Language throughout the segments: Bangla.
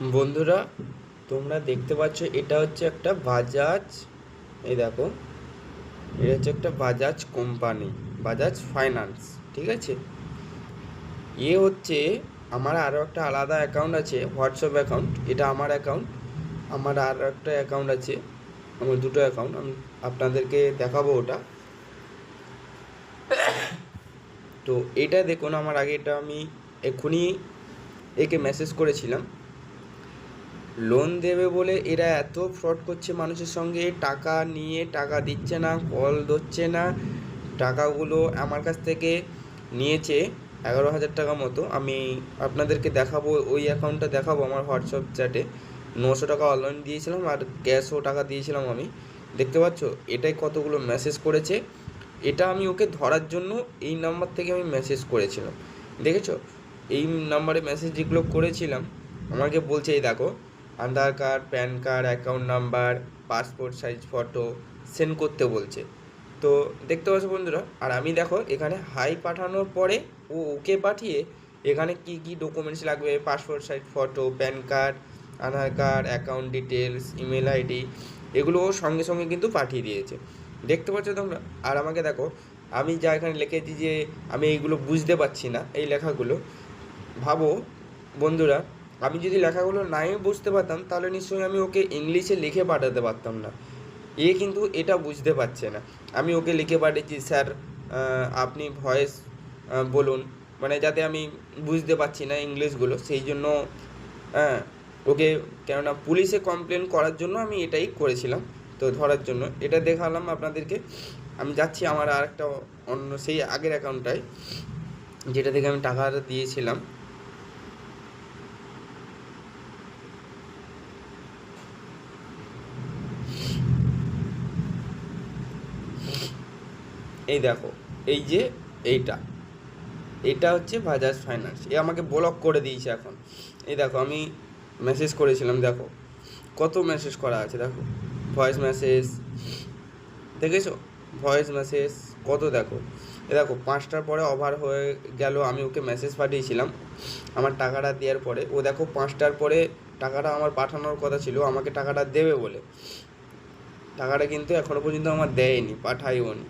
বন্ধুরা, তোমরা দেখতে পাচ্ছ, এটা হচ্ছে একটা বাজাজ, এই দেখো, এটা হচ্ছে একটা বাজাজ কোম্পানি, বাজাজ ফাইন্যান্স, ঠিক আছে? এ হচ্ছে আমার আরও একটা আলাদা অ্যাকাউন্ট আছে, হোয়াটসঅ্যাপ অ্যাকাউন্ট, এটা আমার অ্যাকাউন্ট, আমার আর একটা অ্যাকাউন্ট আছে, আমার দুটো অ্যাকাউন্ট, আমি আপনাদেরকে দেখাবো ওটা। তো এটা দেখুন, আমার আগে এটা আমি এক্ষুনি একে মেসেজ করেছিলাম। লোন দেবে বলে এরা এত ফ্রড করছে মানুষের সঙ্গে, টাকা নিয়ে টাকা দিচ্ছে না কল ধরছে না, টাকাগুলো আমার কাছ থেকে নিয়েছে এগারো হাজার টাকা মতো। আমি আপনাদেরকে দেখাবো, ওই অ্যাকাউন্টটা দেখাবো আমার হোয়াটসঅ্যাপ চ্যাটে নশো টাকা অনলাইন দিয়েছিলাম আর ক্যাশও টাকা দিয়েছিলাম আমি। দেখতে পাচ্ছ? এটাই কতগুলো মেসেজ করেছে। এটা আমি ওকে ধরার জন্য এই নাম্বার থেকে আমি মেসেজ করেছিলাম। দেখেছ? এই নাম্বারে মেসেজ যেগুলো করেছিলাম, আমাকে বলছে, এই দেখো Aadhaar card, PAN card, account number, passport size, photo send করতে বলছে। তো দেখতে পাচ্ছ বন্ধুরা, আর আমি দেখো এখানে হাই পাঠানোর পরে ও ওকে পাঠিয়ে এখানে কি কি ডকুমেন্টস লাগবে? Passport size, photo, PAN card, Aadhaar card, account details email ID এগুলো ও সঙ্গে সঙ্গে কিন্তু পাঠিয়ে দিয়েছে। দেখতে পাচ্ছ তোমরা? আর আমাকে দেখো, আমি যা এখানে লিখেছি যে আমি এইগুলো বুঝতে পারছি না, এই লেখাগুলো। ভাবো বন্ধুরা আমি যদি লেখাগুলো নাই বুঝতে পারতাম, তাহলে নিশ্চয়ই আমি ওকে ইংলিশে লিখে পাঠাতে পারতাম না। এ কিন্তু এটা বুঝতে পারছে না। আমি ওকে লিখে পাঠিয়েছি, স্যার আপনি ভয়েস বলুন। মানে যাতে আমি বুঝতে পারছি না ইংলিশগুলো, সেই জন্য হ্যাঁ ওকে কেননা পুলিশে কমপ্লেন করার জন্য আমি এটাই করেছিলাম, তো ধরার জন্য। এটা দেখালাম আপনাদেরকে। আমি যাচ্ছি আমার আর একটা অন্য, সেই আগের অ্যাকাউন্টটায় যেটা থেকে আমি টাকাটা দিয়েছিলাম। দেখো, এই যে এইটা। এটা হচ্ছে বাজাজ ফাইন্যান্স এ আমাকে ব্লক করে দিয়েছে এখন। এই দেখো, আমি মেসেজ করেছিলাম, দেখো। কত মেসেজ করা আছে, দেখো। ভয়েস মেসেজ দেখেছ? ভয়েস মেসেজ কত দেখো। এ দেখো, পাঁচটার পরে ওভার হয়ে গেল, আমি ওকে মেসেজ পাঠিয়েছিলাম। আমার টাকাটা দেওয়ার পরে, ও দেখো, পাঁচটার পরে টাকাটা আমার পাঠানোর কথা ছিল, আমাকে টাকাটা দেবে বলে। টাকাটা কিন্তু এখনও পর্যন্ত আমার দেয়নি পাঠাইও নি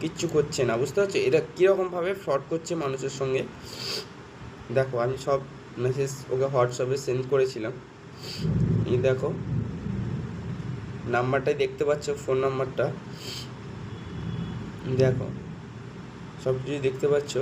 কিচ্ছু করছে না, বুঝতে পারছ? এটা কীরকমভাবে ফ্রড করছে মানুষের সঙ্গে? দেখো, আমি সব মেসেজ ওকে হোয়াটসঅ্যাপে সেন্ড করেছিলাম। এই দেখো, নাম্বারটাই দেখতে পাচ্ছ ফোন নাম্বারটা। দেখো সব কিছু দেখতে পাচ্ছ।